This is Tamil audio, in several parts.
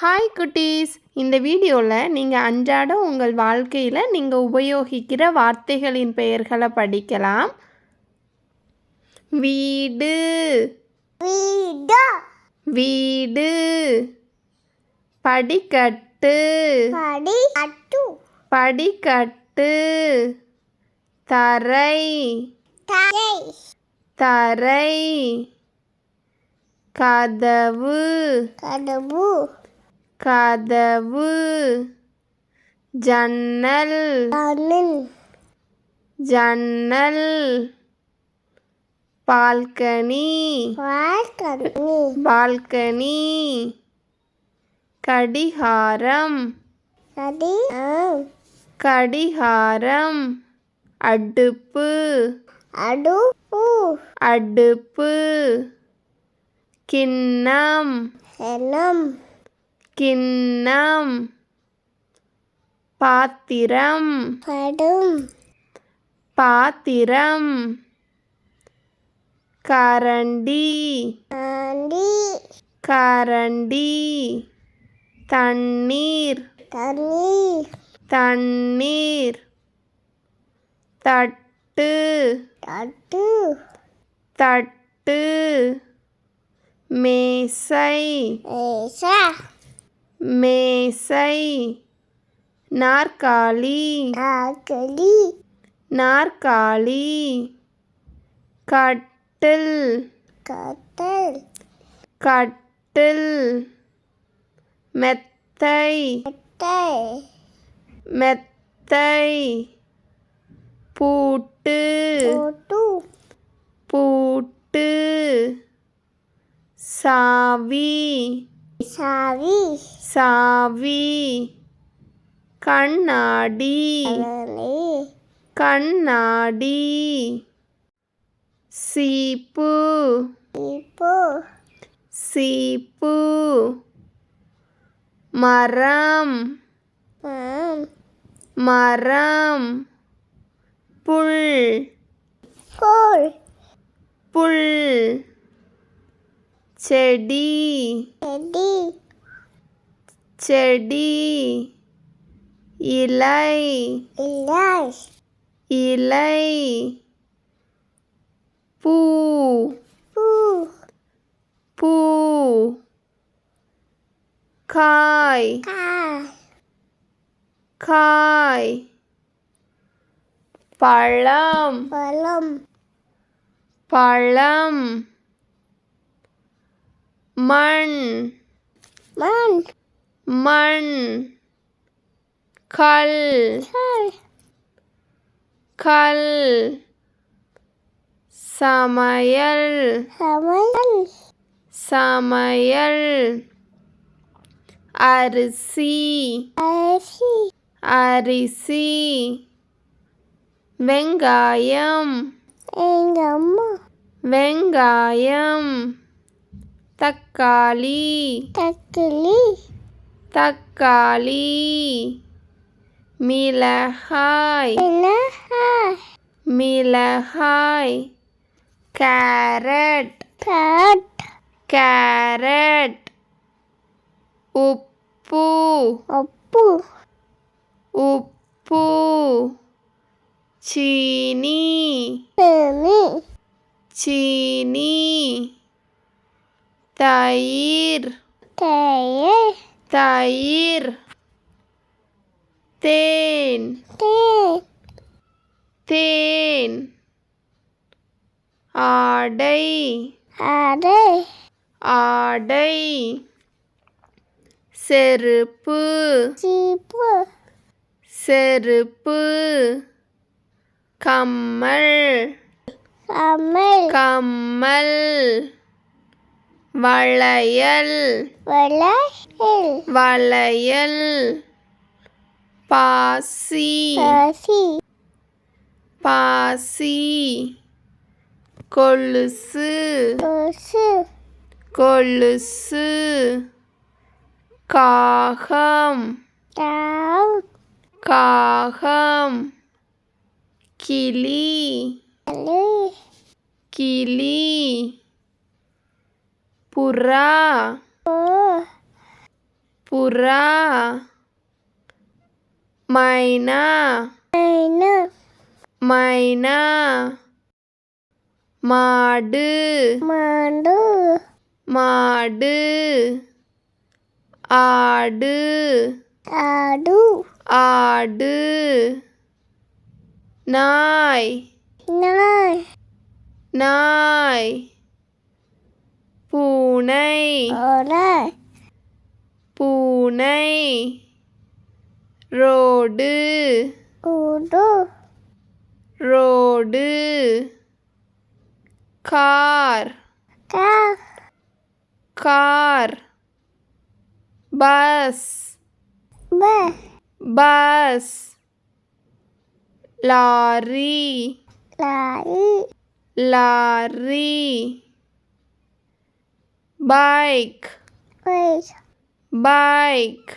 ஹாய் குட்டீஸ். இந்த வீடியோவில் நீங்கள் அன்றாடம் உங்கள் வாழ்க்கையில் நீங்கள் உபயோகிக்கிற வார்த்தைகளின் பெயர்களை படிக்கலாம். வீடு. வீடு. வீடு. படிக்கட்டு. படி அட்டு படிக்கட்டு. தரை. தரை. தரை. கதவு. கதவு. கதவு. ஜன்னல். ஜன்னல். பால்கனி. பால்கனி. கடிகாரம். கடிகாரம். அடுப்பு. அடு ஊ அடுப்பு. கிண்ணம். எண்ணம் கிண்ணம் பாத்திரம். படும். பாத்திரம். கரண்டி. கரண்டி. தண்ணீர். தண்ணீர். தண்ணீர். தட்டு. தட்டு. தட்டு. மேசை. ஏசா மேசை. நாற்காலி. ஆக்கடி நாற்காலி. கட்டில். கட்டல். கட்டில். மெத்தை. மெத்தை. பூட்டு. போட்டு. பூட்டு. சாவி. சாவி. சாவி. கண்ணாடி. கண்ணாடி. சீப்பு. சீப்பு. மரம். மரம். புல். புல். செடி செடி செடி இலை இல்லை இலை பூ பூ பூ காய் காய் பழம் பழம் பழம் மண். மண். மண். கல். கல். சமையல். சமையல். சமையல். அரிசி. அரிசி. அரிசி. வெங்காயம். வெங்காயம். தக்காளி தக்கிளி தக்காளி மிளகாய் மிளகாய் மிளகாய் கேரட் கேட் கேரட் உப்பு உப்பு உப்பு சீனி தேனி சீனி தயிர் தேயே தயிர் தேன் தேன் தேன் ஆடை அடை ஆடை செருப்பு சீப்பு செருப்பு கம்மல் சமையல் கம்மல் வளையல். விளையல். வளையல். பாசி. பசி. பாசி. கொலுசு. கொசு கொலுசு. காகம். காகம். கிளி. கிளி. புறா. புறா. மைனா. மைனா. மாடு. மாடு. மாடு. ஆடு. ஆடு. ஆடு. நாய். நாய். நாய். பூனை. பூனை. Road. Road. Car. Car. Bus. Bus. Lorry. Lorry. Lorry. Bike wise bike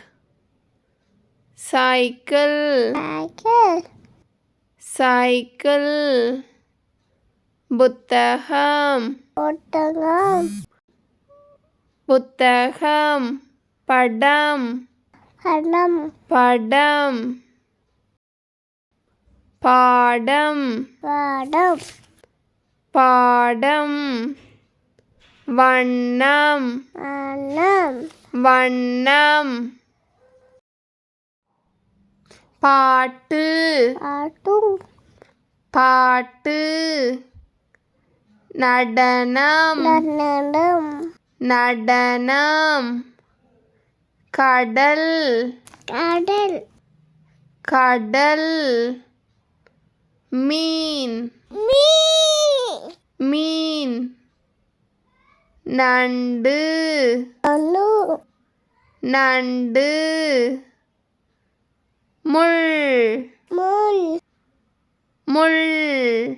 cycle cycle cycle புத்தகம் ஒட்டகம் புத்தகம் படம் படம் படம் பாடம் பாடம் பாடம் வண்ணம். அன்னம் வண்ணம். பாட்டு. ஆட்டும் பாட்டு. நடனம். நடனம். நடனம். கடல். கடல். கடல். மீன். மீ மீன். நண்டு. நண்டு. முள். முள். முள்.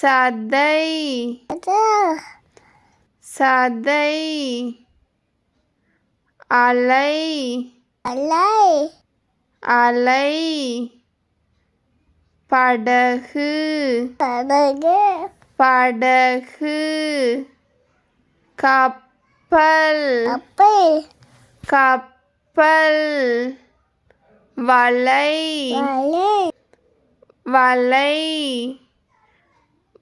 சதை. சதை. அலை. அலை. அலை. படகு. படகு. படகு. கப்பல். கப்பல். கப்பல். வலை. வலை.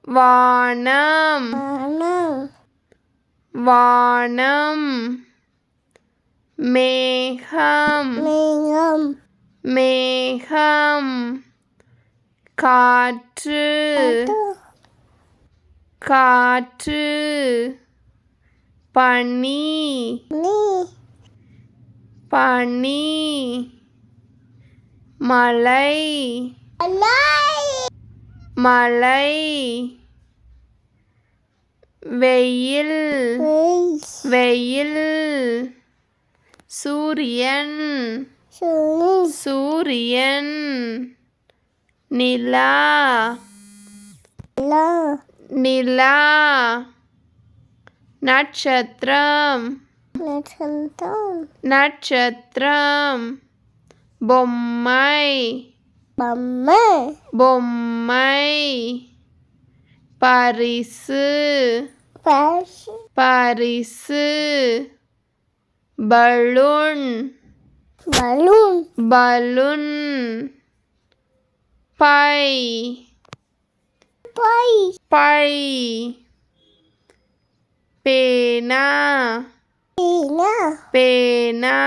வானம். வானம். மேகம். மேகம். மேகம். காற்று. காற்று. பனி பனி மலை. மலை. வெயில். வெயில். சூரியன். சூரியன். நிலா. நிலா. நட்சத்திரம். நட்சத்திரம். பொம்மை. பொம்மை. பொம்மை. பரிசு. பரிசு. பலூன். பலூன். பலூன். பை. பை. பை. பேனா பீனா பேனா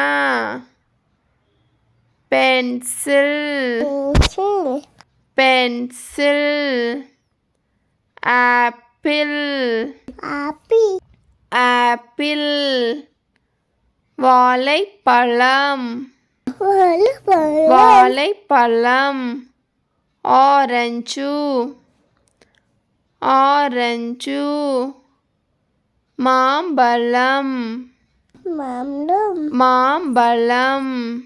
பென்சில் பென்சில் ஆப்பிள் ஆப்பி ஆப்பிள் வாழைப்பழம் வாழைப்பழம் வாழைப்பழம் ஆரஞ்சு ஆரஞ்சு மாம்பழம். மாம்பழம்.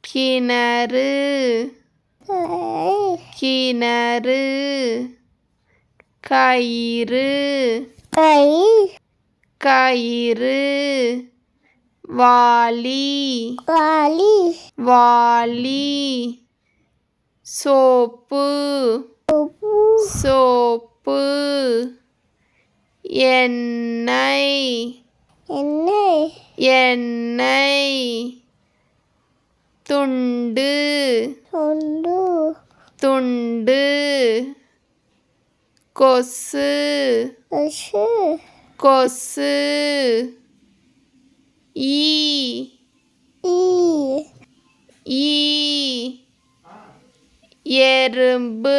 கிணறு. கிணறு. கயிறு. கயிறு. வாளி. வாலி வாளி. சோப்பு. சோப்பு. எண்ணெய் எண்ணெய் எண்ணெய் துண்டு தொண்டு துண்டு கொசு பசு கொசு ஈ ஈ ஈ எறும்பு